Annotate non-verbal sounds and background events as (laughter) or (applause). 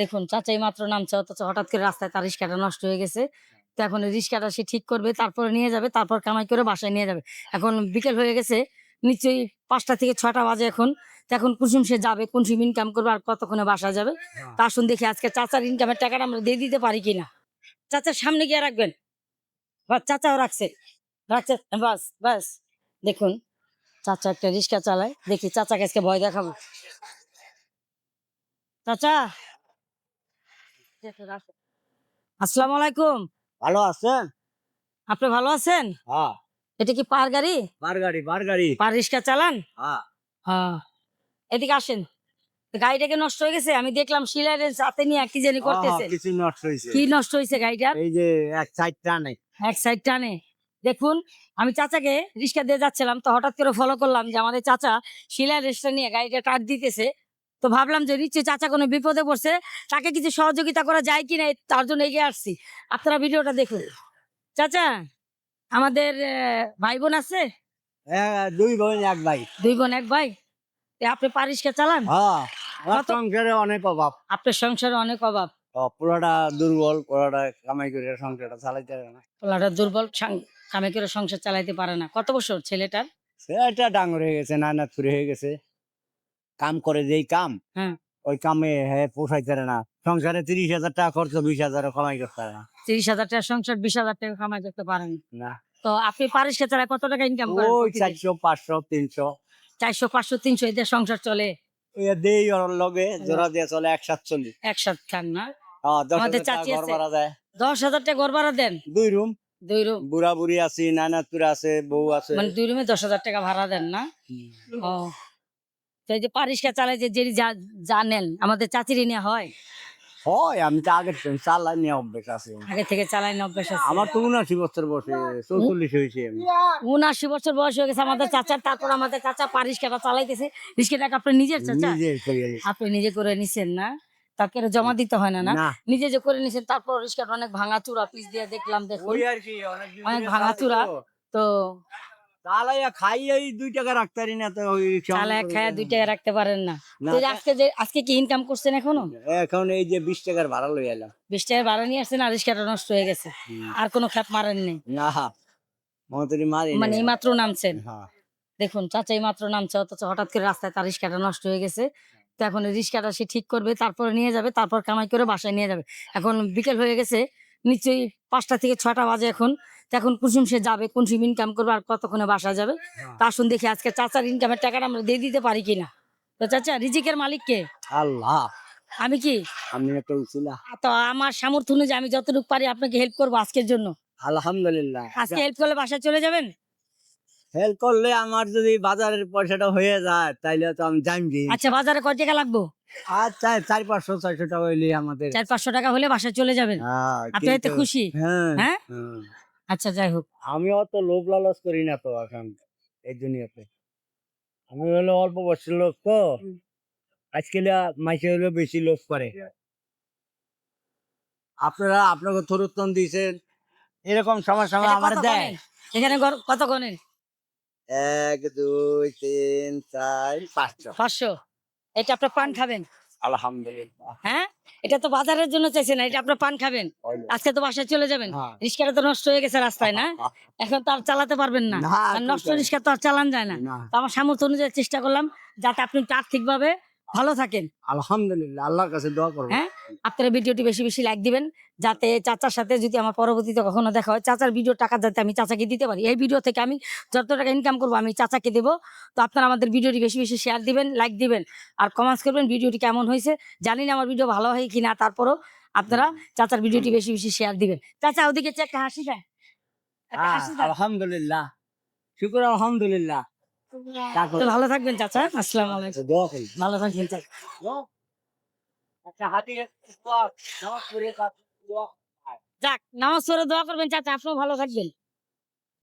দেখুন চাচাই মাত্র নামছে অথচ হঠাৎ করে রাস্তায় তার রিক্সাটা নষ্ট হয়ে গেছে। তো এখন রিক্সাটা সে ঠিক করবে তারপরে নিয়ে যাবে তারপর কামাই করে বাসায় নিয়ে যাবে। এখন বিকেল হয়ে গেছে নিশ্চয়ই পাঁচটা থেকে ছটা বাজে এখন। তো এখন কুসুম সে যাবে কুসুম ইনকাম করবে আর কতক্ষণে বাসা যাবে? তা আসুন দেখি আজকে চাচার ইনকামের টাকাটা আমরা দিয়ে দিতে পারি কিনা। চাচার সামনে গিয়ে রাখবেন। বা চাচাও রাখছে। রাখছে বাস বাস। দেখুন চাচা একটা রিক্সা চালায়। দেখি চাচাকে আজকে ভয় দেখাবো। চাচা! আসসালামু আলাইকুম। ভালো আছেন? আপনি ভালো আছেন? হ্যাঁ। এটা কি পার গাড়ি? বার গাড়ি বার গাড়ি। পার রিক্সা চালান? হ্যাঁ। হ্যাঁ। এদিকে আসেন। গাড়িটাকে নষ্ট হয়ে গেছে? আমি দেখলাম শিলারের সাথে নিয়ে কি জানি করতেছে। কিছু নষ্ট হয়েছে কি নষ্ট হয়েছে গাড়িটার এই যে এক সাইড টানে। এক সাইড টানে। দেখুন আমি চাচাকে রিক্সা দিয়ে যাচ্ছিলাম তো হঠাৎ করে ফলো করলাম যে আমাদের চাচা শিলার রেস্টটা নিয়ে গাড়িটা কাট দিতেছে। তো ভাবলাম যে নিশ্চয়ই চাচা কোনো বিপদে পড়ছে তাকে কিছু সহযোগিতা করা যায় কি না তার জন্য এগিয়ে আসছি। আপনারা ভিডিওটা দেখুন। চাচা আমাদের ভাই বোন আছে? হ্যাঁ, দুই বোন এক ভাই। দুই বোন এক ভাই? আপনি পারিসকে চালান? হ্যাঁ সংসারে অনেক অভাব। আপনার সংসারে অনেক অভাব। ও, পুরোটা দুর্বল পুরোটা কামাই করে সংসারটা চালাইতে পারে না। পোলাটা দুর্বল সাং- কামে করে সংসার চালাইতে পারে না। কত বছর ছেলেটার? সেটা ডাঙর হয়ে গেছে নানাত করে হয়ে গেছে। কাম করে যেই কাম হ্যাঁ। ওই কামে হ্যাঁ পোষাইতে না। সংসারে তিরিশ হাজার টাকা খরচ বিশ হাজার কামাই করতে পারে না। তিরিশ হাজার টাকা সংসার বিশ হাজার টাকা কামাই করতে পারেন না। তো আপনি পারিসকে চালায় কত টাকা ইনকাম করেন ওই চারশো পাঁচশো তিনশো। চারশো পাঁচশো তিনশো এদের সংসার চলে। দেই ওর লগে জোড়া দিয়ে চলে এক সাতচল্লিশ একসাথে খান না? হ্যাঁ, আমাদের হাজার চাচি আছে। দশ হাজার টাকা ঘর ভাড়া দেন? দুই রুম। দুই রুম। বুড়া বুড়ি আছি নানাতুর আছে বউ আছে। মানে দুই রুমে দশ হাজার টাকা ভাড়া দেন না? ও। তো এই যে পারিসকে চালায় যে যে জানেন আমাদের চাচিরি নেওয়া হয়। হয় আমি তো থেকে চালাই নিয়ে অভ্যেস আছে। আগে থেকে চালাই না অভ্যাস আছে। আমার তো উনাশি বছর বসে চৌচল্লিশ হয়েছে বছর বয়স হয়ে গেছে আমাদের চাচার তারপর আমাদের চাচা পারিস কেটা চালাইতেছে রিস্কেটাকে আপনি নিজের চাচা? আপনি নিজে করে নিছেন না? তাকে জমা দিতে হয় না না? নিজে যে করে নিছেন তারপর রিস্কাটা অনেক ভাঙা চূড়া পিস দিয়ে দেখলাম দেখুন অনেক ভাঙাচোরা। তো। তো চালাইয়া খাই এই দুই টাকা রাখতে পারি না তো ওই রিক্সা দুই টাকা রাখতে পারেন না। না, তো আজকে যে আজকে কি ইনকাম করছেন এখনও? এখন এই যে বিশ টাকার ভাড়া লই এলাম। বিশ টাকা ভাড়া নিয়ে আসছেন আর রিস্কাটা নষ্ট হয়ে গেছে। আর কোনো খ্যাপ মারেন নেই। না মতরি মারি মানে এই মাত্র নামছেন। হ্যাঁ। দেখুন চাচা এই মাত্র নামছে অথচ হঠাৎ করে রাস্তায় তার রিক্সাটা নষ্ট হয়ে গেছে। তো এখন রিক্সাটা সে ঠিক করবে তারপরে নিয়ে যাবে তারপর কামাই করে বাসায় নিয়ে যাবে। এখন বিকেল হয়ে গেছে নিশ্চয়ই পাঁচটা থেকে ছটা বাজে এখন। এখন কুসুম সে যাবে কুসুম ইনকাম করবে আর কতক্ষণে বাসা যাবে? তা আসুন দেখি আজকে চাচার ইনকামের টাকাটা আমরা দিয়ে দিতে পারি কিনা। তো চাচা রিজিকের মালিক কে? আল্লাহ। আমি কি? আমি একটা উচিলা তো আমার সামর্থ্য অনুযায়ী আমি যতটুকু পারি আপনাকে হেল্প করব আজকের জন্য। আলহামদুলিল্লাহ। আজকে হেল্প করলে বাসায় চলে যাবেন? হেল্প করলে আমার যদি বাজারের পয়সাটা হয়ে যায় তাইলে তো আমি জানবি। আচ্ছা বাজারে কয় টাকা লাগবো? আর চাই চার পাঁচশো ছয়শো টাকা হইলে আমাদের। চার পাঁচশো টাকা হলে বাসায় চলে যাবেন। হ্যাঁ, আপনি এতে খুশি। হ্যাঁ হ্যাঁ? হ্যাঁ। আচ্ছা যাই হোক আমি অত লোভ লালচ করি না তো এখন এই দুনিয়াতে। আমি হলো অল্প বয়সের লোক তো। হুম। আজকে মাইসে হলো বেশি লোভ করে। আপনারা আপনাকে থরুত্তম দিয়েছেন। এরকম সময় সময় আমার দেয়। এখানে কত গণেন এক দুই তিন চার পাঁচশো। পাঁচশো। এটা আপনার পান খাবেন? আলহামদুলিল্লাহ। হ্যাঁ? এটা তো বাজারের জন্য চাইছে না এটা আপনার পান খাবেন। আজকে তো বাসায় চলে যাবেন। রিস্কাটা রিক্সাটা তো নষ্ট হয়ে গেছে রাস্তায় না? (laughs) এখন তো আর চালাতে পারবেন না। আর নষ্ট রিস্কা রিক্সা তো আর চালান যায় না। না। তো আমার সামর্থ্য অনুযায়ী চেষ্টা করলাম যাতে আপনি আর্থিক ভাবে ভালো থাকেন। আলহামদুলিল্লাহ আল্লাহর কাছে দোয়া করবেন হ্যাঁ? আপনারা ভিডিওটি বেশি বেশি লাইক দিবেন যাতে চাচার সাথে যদি আমার পরবর্তীতে কখনো দেখা হয় চাচার ভিডিও টাকা যাতে আমি চাচাকে দিতে পারি। এই ভিডিও থেকে আমি যত টাকা ইনকাম করব আমি চাচাকে দেবো। তো আপনারা আমাদের ভিডিওটি বেশি বেশি শেয়ার দিবেন লাইক দিবেন আর কমেন্টস করবেন ভিডিওটি কেমন হয়েছে। জানি না আমার ভিডিও ভালো হয় কিনা তারপরও আপনারা চাচার ভিডিওটি বেশি বেশি শেয়ার দিবেন। চাচা ওদিকে একটা হাসি দেয় আলহামদুলিল্লাহ। শুক্র আলহামদুলিল্লাহ। ভালো থাকবেন চাচা। আসসালামু আলাইকুম। ভালো থাকবেন চাচা একটা হাতি নামাজ পড়ে কাজ দোয়া যাক নামাজ পড়ে দোয়া করবেন চাচা আপনিও ভালো থাকবেন।